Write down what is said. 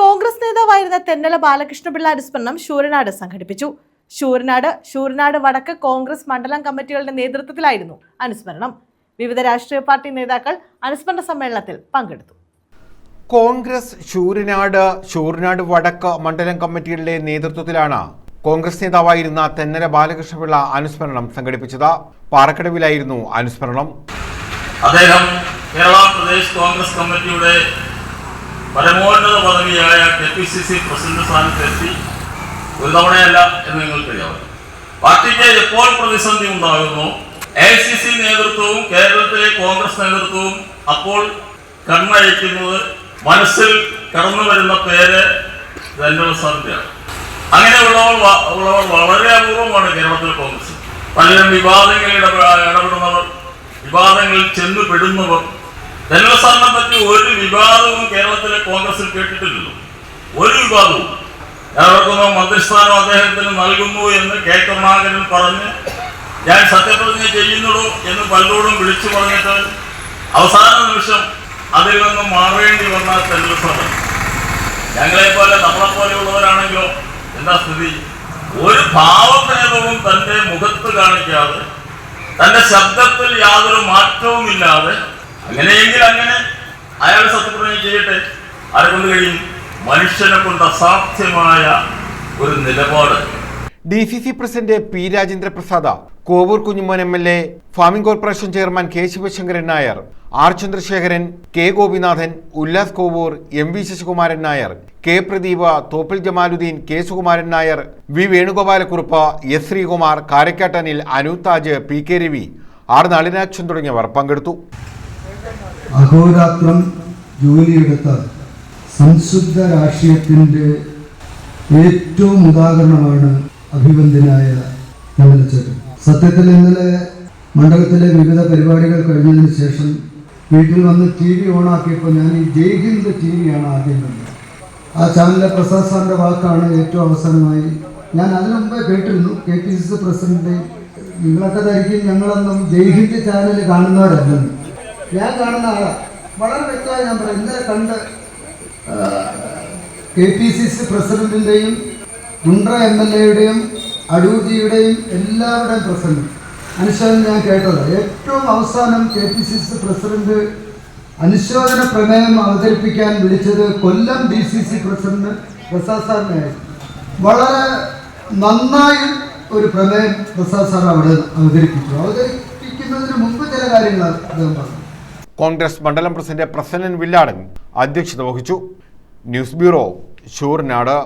കോൺഗ്രസ് നേതാവായിരുന്ന തെന്നല ബാലകൃഷ്ണപിള്ള അനുസ്മരണം ശൂരനാട് സംഘടിപ്പിച്ചു. ശൂരനാട് ശൂരനാട് വടക്ക് കോൺഗ്രസ് മണ്ഡലം കമ്മിറ്റികളുടെ നേതൃത്വത്തിലായിരുന്നു അനുസ്മരണം. വിവിധ രാഷ്ട്രീയ പാർട്ടി നേതാക്കൾ അനുസ്മരണ സമ്മേളനത്തിൽ പങ്കെടുത്തു. കോൺഗ്രസ് ശൂരനാട് ശൂരനാട് വടക്ക് മണ്ഡലം കമ്മിറ്റികളുടെ നേതൃത്വത്തിലാണ് കോൺഗ്രസ് നേതാവായിരുന്ന തെന്നല ബാലകൃഷ്ണപിള്ള അനുസ്മരണം സംഘടിപ്പിച്ചത്. പാറക്കടവിലായിരുന്നു അനുസ്മരണം. അദ്ദേഹം കേരള പ്രദേശ് കോൺഗ്രസ് കമ്മിറ്റിയുടെ പരമോന്നത പദവിയായ K P C C president സ്ഥാനത്തെത്തി ഒരു തവണയല്ല എന്ന് നിങ്ങൾക്കറിയാവും പാർട്ടിക്ക് എപ്പോൾ പ്രതിസന്ധി ഉണ്ടാകുന്നു? എ സി സി നേതൃത്വവും കേരളത്തിലെ കോൺഗ്രസ് നേതൃത്വവും അപ്പോൾ കണ്ണയക്കുന്നത് മനസ്സിൽ കടന്നു വരുന്ന പേര് ധന്യവ സാധ്യതയാണ് അങ്ങനെയുള്ളവർ ഉള്ളവർ വളരെ അപൂർവമാണ് കേരളത്തിലെ കോൺഗ്രസ്. പലരും വിവാദങ്ങളിൽ ഇടപെ- ഇടപെടുന്നവർ വിവാദങ്ങളിൽ ചെന്നു പെടുന്നവർ. ധനുവസാറിനെ പറ്റി ഒരു വിവാദവും കേരളത്തിലെ കോൺഗ്രസിൽ കേട്ടിട്ടില്ലല്ലോ. ഒരു വിവാദവും. ഓർക്കുന്നു മന്ത്രിസ്ഥാനം അദ്ദേഹത്തിന് നൽകുന്നു എന്ന് കെ കരുണാകരൻ പറഞ്ഞ് ഞാൻ സത്യപ്രതിജ്ഞ ചെയ്യുന്നുള്ളൂ എന്ന് പലരോടും വിളിച്ചു പറഞ്ഞിട്ട് അവസാന നിമിഷം അതിൽ നിന്ന് മാറേണ്ടി വന്ന ധനുവസാറ് ഞങ്ങളെ പോലെ നമ്മളെ പോലെയുള്ളവരാണെങ്കിലോ എന്താ സ്ഥിതി? ഒരു ഭാവഭേദവും തന്റെ മുഖത്ത് കാണിക്കാതെ തന്റെ ശബ്ദത്തിൽ യാതൊരു മാറ്റവും ഇല്ലാതെ അങ്ങനെയെങ്കിൽ അങ്ങനെ അയാൾ സത്യപ്രതിജ്ഞ ചെയ്യട്ടെ? ആരെ കൊണ്ട് കഴിയും? മനുഷ്യനെ കൊണ്ട് അസാധ്യമായ ഒരു നിലപാട്. D C C president P Rajendra Prasad Kovoor Kunjumon M L A farming corporation chairman K Sivasankaran Nair R Chandrasekharan K Gopinathan Ullas Kovoor M V Sasikumaran Nair K Pradeep Thoppil Jamaluddin K Sukumaran Nair V Venugopalakurup S Sreekumar കാരക്കാട്ടനിൽ Anoop Taj P K Ravi R Nalinakshan തുടങ്ങിയവർ പങ്കെടുത്തു. അഹോരാത്രം ജോലിയെടുത്ത സംശുദ്ധ രാഷ്ട്രീയത്തിന്റെ ഏറ്റവും ഉദാഹരണമാണ് അഭിവന്ദ്യനായ കമലച്ചേട്ടൻ. സത്യത്തിൽ ഇന്നലെ മണ്ഡലത്തിലെ വിവിധ പരിപാടികൾ കഴിഞ്ഞതിന് ശേഷം വീട്ടിൽ വന്ന് ടി വി ഓണാക്കിയപ്പോൾ ഞാൻ ഈ ജയ് ഹിന്ദ് ടി വിയാണ് ആദ്യം കണ്ടത്. ആ ചാനലിലെ പ്രസാദ് സാറിന്റെ വാക്കാണ് ഏറ്റവും അവസാനമായി. ഞാൻ അതിനു മുമ്പേ കേട്ടിരുന്നു K P C C president. നിങ്ങളൊക്കെ ധരിക്കും ഞങ്ങളൊന്നും ജയ് ഹിന്ദ് ചാനൽ കാണുന്നവരല്ലെന്ന്. ഞാൻ കാണുന്ന ആളാണ് വളരെ വ്യക്തമായി ഞാൻ പറയാം. ഇന്നലെ കണ്ട് കെ പി സി സി പ്രസിഡന്റിന്റെയും മുണ്ട്ര എം എൽ എയുടെയും അടൂജിയുടെയും എല്ലാവരുടെയും പ്രസംഗം. അനുശോചനം ഞാൻ കേട്ടത്. ഏറ്റവും അവസാനം K P C C president അനുശോചന പ്രമേയം അവതരിപ്പിക്കാൻ വിളിച്ചത് Kollam D C C president Prasad സാറിനെയായിരുന്നു. വളരെ നന്നായി ഒരു പ്രമേയം പ്രസാദ് സാർ അവിടെ അവതരിപ്പിച്ചു. അവതരിപ്പിക്കുന്നതിന് മുമ്പ് ചില കാര്യങ്ങൾ അദ്ദേഹം പറഞ്ഞു. കോൺഗ്രസ് മണ്ഡലം പ്രസിഡന്റ് പ്രസന്നൻ വില്ലാടൻ അധ്യക്ഷത വഹിച്ചു. News bureau Sooranad